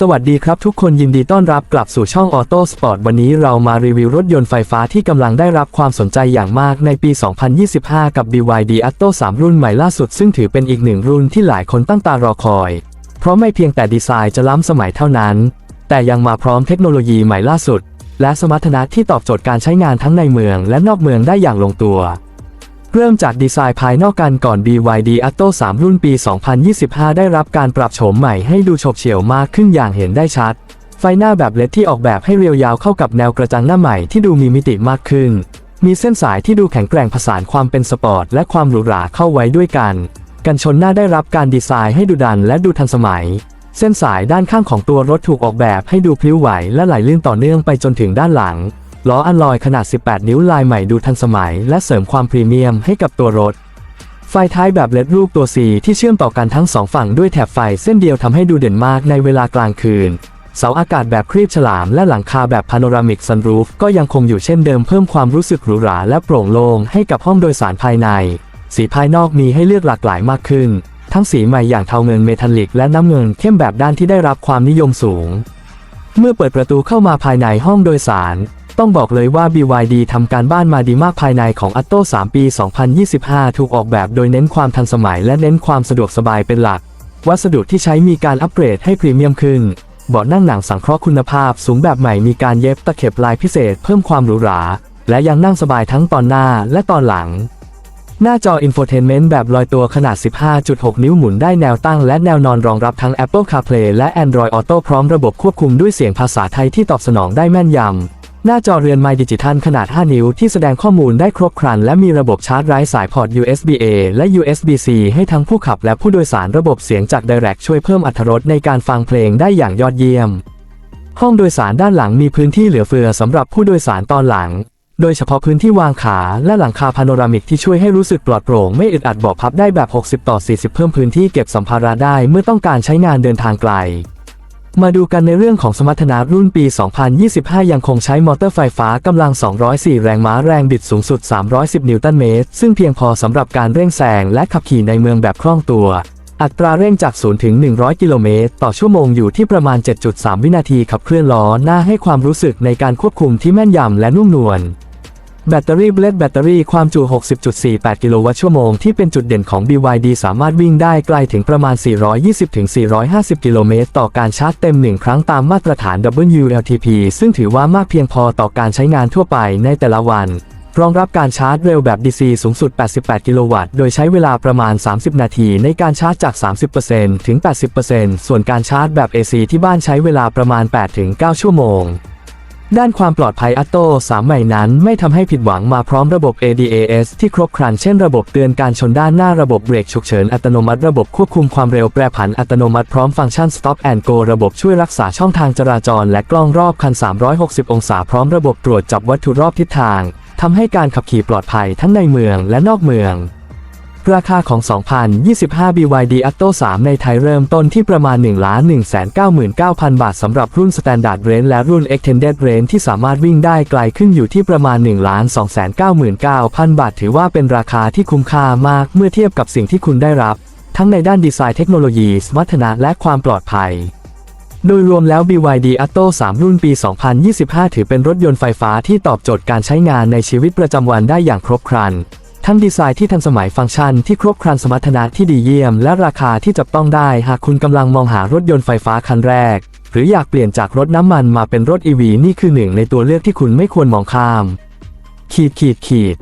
สวัสดีครับทุกคนยินดีต้อนรับกลับสู่ช่อง Auto Sport วันนี้เรามารีวิวรถยนต์ไฟฟ้าที่กำลังได้รับความสนใจอย่างมากในปี 2025 กับ BYD Atto 3 รุ่นใหม่ล่าสุด ซึ่งถือเป็นอีกหนึ่งรุ่นที่หลายคนตั้งตารอคอย เพราะไม่เพียงแต่ดีไซน์จะล้ำสมัยเท่านั้น แต่ยังมาพร้อมเทคโนโลยีใหม่ล่าสุด และสมรรถนะที่ตอบโจทย์การใช้งานทั้งในเมืองและนอกเมืองได้อย่างลงตัว เริ่มจากดีไซน์ภายนอกกันก่อน BYD Atto 3 รุ่นปี 2025 ได้รับการปรับโฉมใหม่ให้ดูโฉบเฉี่ยวมากขึ้นอย่างเห็นได้ชัด ไฟหน้าแบบเลดที่ออกแบบให้เรียวยาวเข้ากับแนวกระจังหน้าใหม่ที่ดูมีมิติมากขึ้น มีเส้นสายที่ดูแข็งแกร่งผสานความเป็นสปอร์ตและความหรูหราเข้าไว้ด้วยกัน กันชนหน้าได้รับการดีไซน์ให้ดูดันและดูทันสมัย เส้นสายด้านข้างของตัวรถถูกออกแบบให้ดูพลิ้วไหวและไหลลื่นต่อเนื่องไปจนถึงด้านหลัง ล้ออัลลอยขนาด 18 นิ้วลายใหม่ดูทันสมัย และเสริมความพรีเมียมให้กับตัวรถ ไฟท้ายแบบเลดรูปตัว C ที่เชื่อมต่อกันทั้งสองฝั่งด้วยแถบไฟเส้นเดียวทำให้ดูเด่นมากในเวลากลางคืน เสาอากาศแบบครีบฉลาม และหลังคาแบบพาโนรามิกซันรูฟก็ยังคงอยู่เช่นเดิมเพิ่มความรู้สึกหรูหราและโปร่งโล่งให้กับห้องโดยสารภายใน สีภายนอกมีให้เลือกหลากหลายมากขึ้น ทั้งสีใหม่อย่างเทาเงินเมทัลลิก และน้ำเงินเข้มแบบด้านที่ได้รับความนิยมสูง เมื่อเปิดประตูเข้ามาภายในห้องโดยสาร ต้องบอกเลยว่า BYD ทำการบ้านมาดีมากภายในของ Atto 3ปี 2025 ถูกออกแบบโดยเน้นความทันสมัยและเน้นความสะดวกสบายเป็นหลัก วัสดุที่ใช้มีการอัปเกรดให้พรีเมียมขึ้นเบาะนั่งหนังสังเคราะห์คุณภาพสูงแบบใหม่มีการเย็บตะเข็บลายพิเศษเพิ่มความหรูหรา และยังนั่งสบายทั้งตอนหน้าและตอนหลัง หน้าจอ Infotainment แบบลอยตัวขนาด 15.6 นิ้วหมุนได้แนวตั้งและแนวนอนรองรับทั้ง Apple CarPlay และ Android Auto พร้อมระบบควบคุมด้วยเสียงภาษาไทยที่ตอบสนองได้แม่นยำ หน้าจอเรือนไมดิจิทัลขนาด 5 นิ้วที่แสดงข้อมูลได้ครบครัน และมีระบบชาร์จไร้สายพอร์ต USB-A และ USB-C ให้ทั้งผู้ขับและผู้โดยสารระบบเสียงจาก Direct ช่วยเพิ่มอรรถรสในการฟังเพลงได้อย่างยอดเยี่ยม ห้องโดยสารด้านหลังมีพื้นที่เหลือเฟือสำหรับผู้โดยสารตอนหลัง โดยเฉพาะพื้นที่วางขาและหลังคาพาโนรามิกที่ช่วยให้รู้สึกปลอดโปร่งไม่อึดอัดเบาะพับได้แบบ 60 ต่อ 40 เพิ่มพื้นที่เก็บสัมภาระได้เมื่อต้องการใช้งานเดินทางไกล มาดูกันในเรื่องของสมรรถนะรุ่นปี 2025 ยังคงใช้มอเตอร์ไฟฟ้ากำลัง 204 แรงม้าแรงบิดสูงสุด 310 นิวตันเมตร ซึ่งเพียงพอสำหรับการเร่งแซงและขับขี่ในเมืองแบบคล่องตัว อัตราเร่งจาก 0 ถึง 100 กิโลเมตร ต่อชั่วโมงอยู่ที่ประมาณ 7.3 วินาทีขับเคลื่อนล้อหน้าให้ความรู้สึกในการควบคุมที่แม่นยำและนุ่มนวล แบตเตอรี่เบลดแบตเตอรี่ความจุ 60.48 กิโลวัตต์ชั่วโมงที่เป็นจุดเด่นของ BYD สามารถวิ่งได้ไกลถึงประมาณ 420-450 กิโลเมตรต่อการชาร์จเต็ม 1 ครั้งตามมาตรฐาน WLTP ซึ่งถือว่ามากเพียงพอต่อการใช้งานทั่วไปในแต่ละวัน รองรับการชาร์จเร็วแบบ DC สูงสุด 88 กิโลวัตต์ โดยใช้เวลาประมาณ 30 นาทีในการชาร์จจาก 30%ถึง 80%ส่วนการชาร์จแบบ AC ที่บ้านใช้เวลาประมาณ 8-9 ชั่วโมง ด้านความปลอดภัย Atto 3ใหม่นั้นไม่ทำให้ผิดหวังมาพร้อมระบบ ADAS ที่ครบครันเช่นระบบเตือนการชนด้านหน้าระบบเบรกฉุกเฉินอัตโนมัติระบบควบคุมความเร็วแปรผันอัตโนมัติพร้อมฟังก์ชัน Stop and Go ระบบช่วยรักษาช่องทางจราจรและกล้องรอบคัน 360 องศาพร้อมระบบตรวจจับวัตถุรอบทิศทางทำให้การขับขี่ปลอดภัยทั้งในเมืองและนอกเมือง ราคาของ 2025 BYD Atto 3 ในไทยเริ่มต้นที่ประมาณ 1 1 9 9 0 0 0 บาทสำหรับรุ่น Standard Range และรุ่น Extended Range ที่สามารถวิ่งได้ไกลขึ้นอยู่ที่ประมาณ 1 2 9 9 0 0 0 บาท ถือว่าเป็นราคาที่คุ้มค่ามากเมื่อเทียบกับสิ่งที่คุณได้รับ ทั้งในด้านดีไซน์เทคโนโลยีสมรรถนะและความปลอดภัยโดยรวมแล้ว BYD Atto 3 รุ่นปี 2025 ถือเป็นรถยนต์ไฟฟ้าที่ตอบโจทย์การใช้งานในชีวิตประจำวันได้อย่างครบครัน ทั้งดีไซน์ที่ทันสมัยฟังก์ชันที่ครบครันสมรรถนะที่ดีเยี่ยม และราคาที่จับต้องได้ หากคุณกำลังมองหารถยนต์ไฟฟ้าคันแรก หรืออยากเปลี่ยนจากรถน้ำมันมาเป็นรถ EV นี่คือหนึ่งในตัวเลือกที่คุณไม่ควรมองข้าม ขีดขีดขีด